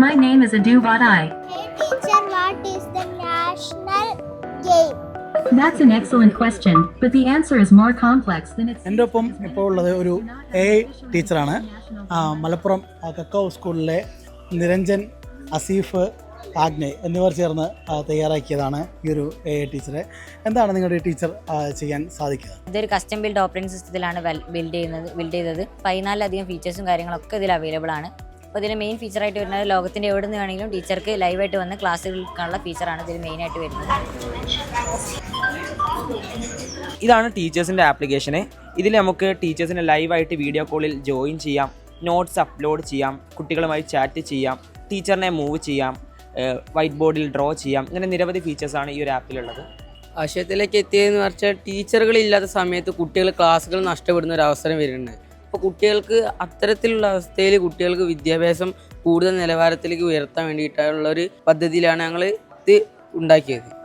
My name is Adu Vadai. Hey teacher, what is the national game? That's an excellent question, but the answer is more complex than it എന്റെ ഒപ്പം ഇപ്പോൾ ഉള്ളത് ഒരു A ടീച്ചറാണ് Malappuram cacao സ്കൂളിലെ Niranjan as if ആഗ്നയ് എന്നിവർ ചേർന്ന് തയ്യാറാക്കിയതാണ് ഈ ഒരു എ ടീച്ചറെ എന്താണ് നിങ്ങളുടെ ടീച്ചർ ചെയ്യാൻ സാധിക്കുക? ഇതൊരു കസ്റ്റം ബിൽഡ് ഓപ്പറേറ്റിംഗ് സിസ്റ്റത്തിലാണ് ബിൽഡ് ചെയ്യുന്നത് ബിൽഡ് ചെയ്തത്. പതിനാലധികം ഫീച്ചേഴ്സും കാര്യങ്ങളൊക്കെ ഇതിൽ അവൈലബിൾ ആണ്. അപ്പോൾ ഇതിൽ മെയിൻ ഫീച്ചറായിട്ട് വരുന്നത് ലോകത്തിന്റെ എവിടെ നിന്ന് വേണമെങ്കിലും ടീച്ചർക്ക് ലൈവായിട്ട് വന്ന് ക്ലാസ് കേൾക്കാനുള്ള ഫീച്ചറാണ് ഇതിൽ മെയിനായിട്ട് വരുന്നത്. ഇതാണ് ടീച്ചേഴ്സിന്റെ ആപ്ലിക്കേഷന്. ഇതിൽ നമുക്ക് ടീച്ചേഴ്സിനെ ലൈവായിട്ട് വീഡിയോ കോളിൽ ജോയിൻ ചെയ്യാം നോട്ട്സ് അപ്ലോഡ് ചെയ്യാം കുട്ടികളുമായി ചാറ്റ് ചെയ്യാം ടീച്ചറിനെ മൂവ് ചെയ്യാം വൈറ്റ് ബോർഡിൽ ഡ്രോ ചെയ്യാം ഇങ്ങനെ നിരവധി ഫീച്ചേഴ്സാണ് ഈ ഒരു ആപ്പിലുള്ളത് ആശയത്തിലേക്ക് എത്തിയതെന്ന് പറഞ്ഞാൽ ടീച്ചറുകളില്ലാത്ത സമയത്ത് കുട്ടികൾ ക്ലാസ്സുകൾ നഷ്ടപ്പെടുന്ന ഒരു അവസരം വരുന്നുണ്ട്. അപ്പോൾ കുട്ടികൾക്ക് അത്തരത്തിലുള്ള അവസ്ഥയിൽ കുട്ടികൾക്ക് വിദ്യാഭ്യാസം കൂടുതൽ നിലവാരത്തിലേക്ക് ഉയർത്താൻ വേണ്ടിയിട്ടുള്ള ഒരു പദ്ധതിയിലാണ് ഞങ്ങൾ ഇത് ഉണ്ടാക്കിയത്.